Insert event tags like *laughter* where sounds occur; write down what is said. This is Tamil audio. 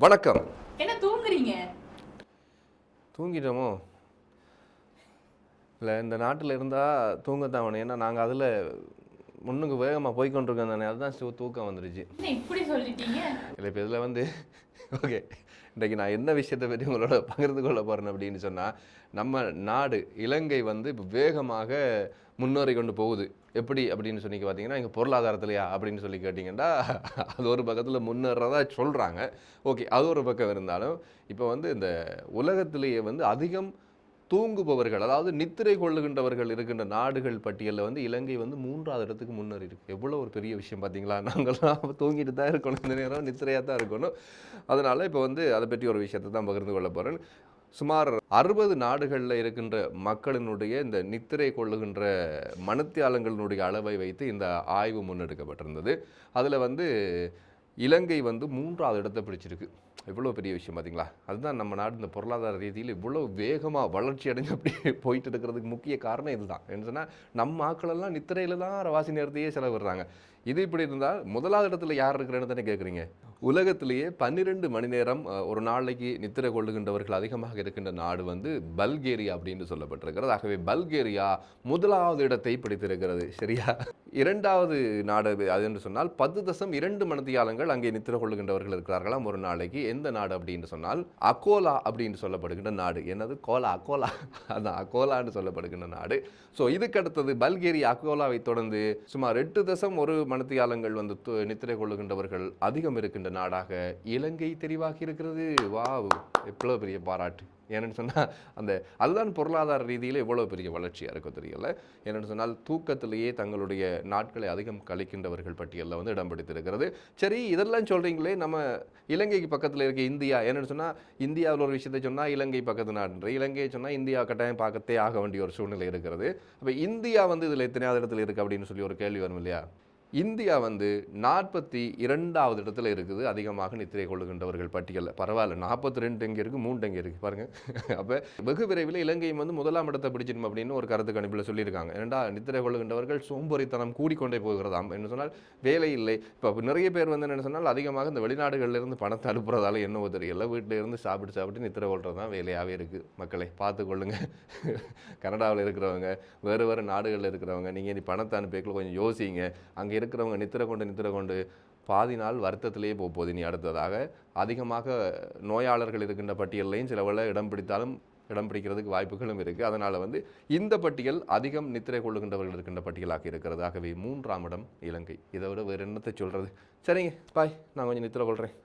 வணக்கம். என்ன தூங்குறீங்க? தூங்கிட்டோமோ? இல்லை இந்த நாட்டில் இருந்தால் தூங்கத்தான் வேணும். ஏன்னா நாங்கள் அதில் முன்னுக்கு வேகமாக போய்க்கொண்டிருக்கோம் தானே. அதுதான் தூக்கம் வந்துருச்சு. இப்படி சொல்லிட்டீங்க? இல்லை இப்போ இதில் வந்து ஓகே இன்றைக்கு நான் என்ன விஷயத்தை பற்றி உங்களோட பகிர்ந்து கொள்ள போகிறேன் அப்படின்னு சொன்னால் நம்ம நாடு இலங்கை வந்து இப்போ வேகமாக முன்னேறி கொண்டு போகுது. எப்படி? அப்படின்னு சொல்லி பார்த்தீங்கன்னா எங்கள் பொருளாதாரத்திலையா? அப்படின்னு சொல்லி கேட்டிங்கன்னா அது ஒரு பக்கத்தில் முன்னேறதா சொல்கிறாங்க ஓகே அது ஒரு பக்கம் இருந்தாலும் இப்போ வந்து இந்த உலகத்திலேயே வந்து அதிகம் தூங்குபவர்கள் அதாவது நித்திரை கொள்ளுகின்றவர்கள் இருக்கின்ற நாடுகள் பட்டியலில் வந்து இலங்கை வந்து மூன்றாவது இடத்துக்கு முன்னேறி இருக்குது எவ்வளோ ஒரு பெரிய விஷயம் பார்த்தீங்களா நாங்கள்லாம் தூங்கிட்டு தான் இருக்கணும். இந்த நேரம் நித்திரையாக தான் இருக்கணும். அதனால் இப்போ வந்து அதை பற்றி ஒரு விஷயத்தை தான் பகிர்ந்து கொள்ள போகிறேன் சுமார் அறுபது நாடுகளில் இருக்கின்ற மக்களினுடைய இந்த நித்திரை கொள்ளுகின்ற மனத்தியாளங்களினுடைய அளவை வைத்து இந்த ஆய்வு முன்னெடுக்கப்பட்டிருந்தது. அதில் வந்து இலங்கை வந்து மூன்றாவது இடத்தை பிடிச்சிருக்கு. இவ்வளோ பெரிய விஷயம் பார்த்தீங்களா அதுதான் நம்ம நாடு இந்த பொருளாதார ரீதியில் இவ்வளோ வேகமாக வளர்ச்சி அடைஞ்சு அப்படி *laughs* போயிட்டு இருக்கிறதுக்கு முக்கிய காரணம் இதுதான். என்ன சொன்னால் நம்ம ஆக்களெல்லாம் நித்திரையில் தான் வாசி நேரத்தையே செலவிடுறாங்க. இது இப்படி இருந்தால் முதலாவது இடத்துல யார் இருக்கிறேன்னு தானே கேட்குறீங்க? உலகத்திலேயே பன்னிரெண்டு மணி நேரம் ஒரு நாளைக்கு நித்திரை கொள்ளுகின்றவர்கள் அதிகமாக இருக்கின்ற நாடு வந்து பல்கேரியா அப்படின்னு சொல்லப்பட்டிருக்கிறது. ஆகவே பல்கேரியா முதலாவது இடத்தை பிடித்திருக்கிறது. சரியா? இரண்டாவது நாடு அது என்று சொன்னால் பத்து தசம் இரண்டு மணித்தியாலங்கள் அங்கே நித்திரை கொள்ளுகின்றவர்கள் இருக்கிறார்களாம் ஒரு நாளைக்கு. எந்த நாடு அப்படின்னு சொன்னால் அகோலா அப்படின்னு சொல்லப்படுகின்ற நாடு. என்னது? கோலா அகோலா. அதான் அகோலான்னு சொல்லப்படுகின்ற நாடு. ஸோ இதுக்கு அடுத்தது பல்கேரியா அகோலாவை தொடர்ந்து சுமார் எட்டு தசம் ஒரு மனத்தியாலங்கள் வந்து து- நித்திரை கொள்ளுகின்றவர்கள் அதிகம் இருக்கின்ற நாடாக இலங்கை தெரிவாகி இருக்கிறது வாவ்! எவ்வளோ பெரிய பாராட்டு. ஏன்னு சொன்னால் அந்த அதுதான் பொருளாதார ரீதியில் இவ்வளோ பெரிய வளர்ச்சியாக இருக்கும் தெரியல. ஏன்னு சொன்னால் தூக்கத்திலேயே தங்களுடைய நாட்களை அதிகம் கழிக்கின்றவர்கள் பட்டியலில் வந்து இடம் பிடித்திருக்கிறது. சரி இதெல்லாம் சொல்கிறீங்களே நம்ம இலங்கைக்கு பக்கத்தில் இருக்க இந்தியா. என்னென்னு சொன்னால் இந்தியாவில் ஒரு விஷயத்தை சொன்னால் இலங்கை பக்கத்து நாடுன்ற. இலங்கையை சொன்னால் இந்தியா கட்டாயம் பார்க்கத்தே ஆக வேண்டிய ஒரு சூழ்நிலை இருக்கிறது. அப்போ இந்தியா வந்து இதில் எத்தனையாவது இடத்துல இருக்குது அப்படின்னு சொல்லி ஒரு கேள்வி வரும் இல்லையா? இந்தியா வந்து நாற்பத்தி இரண்டாவது இடத்துல இருக்குது. அதிகமாக நித்திரை கொள்ளுகின்றவர்கள் பட்டியலில் பரவாயில்ல நாற்பத்தி ரெண்டு எங்கே இருக்குது மூன்று எங்கே இருக்குது பாருங்கள் *laughs* அப்போ வெகு விரைவில் இலங்கையும் வந்து முதலாம் இடத்தை பிடிச்சிடும் அப்படின்னு ஒரு கருத்து கணிப்பில் சொல்லியிருக்காங்க. ஏன்டா நித்திரை கொள்ளுகின்றவர்கள் சோம்பேறித்தனம் கூடிக்கொண்டே போகிறதாம் என்ன சொன்னால் வேலை இல்லை. இப்போ நிறைய பேர் வந்து என்ன சொன்னால் அதிகமாக இந்த வெளிநாடுகளிலிருந்து பணத்தை அனுப்புறதால என்னவோ தெரியல. வீட்டில் இருந்து சாப்பிட்டு சாப்பிட்டு நித்திரை கொள்வது தான் வேலையாகவே இருக்குது மக்களை பார்த்து *laughs* கனடாவில் இருக்கிறவங்க வேறு வேறு நாடுகளில் இருக்கிறவங்க நீங்கள் நீ பணத்தை அனுப்பிக்கல கொஞ்சம் யோசிங்க. அங்கே இருக்கிறவங்க நித்திர கொண்டு நித்திரை கொண்டு பாதி நாள் வருத்தத்திலேயே போக போகுது. நீ அடுத்ததாக அதிகமாக நோயாளர்கள் இருக்கின்ற பட்டியல்லையும் சிலவில் இடம் பிடித்தாலும் இடம் பிடிக்கிறதுக்கு வாய்ப்புகளும் இருக்குது அதனால் வந்து இந்த பட்டியல் அதிகம் நித்திரை கொள்ளுகின்றவர்கள் இருக்கின்ற பட்டியலாக இருக்கிறது. ஆகவே மூன்றாம் இடம் இலங்கை. இதை விட வேறு என்னத்தை சொல்கிறது சரிங்க பாய். நான் கொஞ்சம் நித்திரை கொள்கிறேன்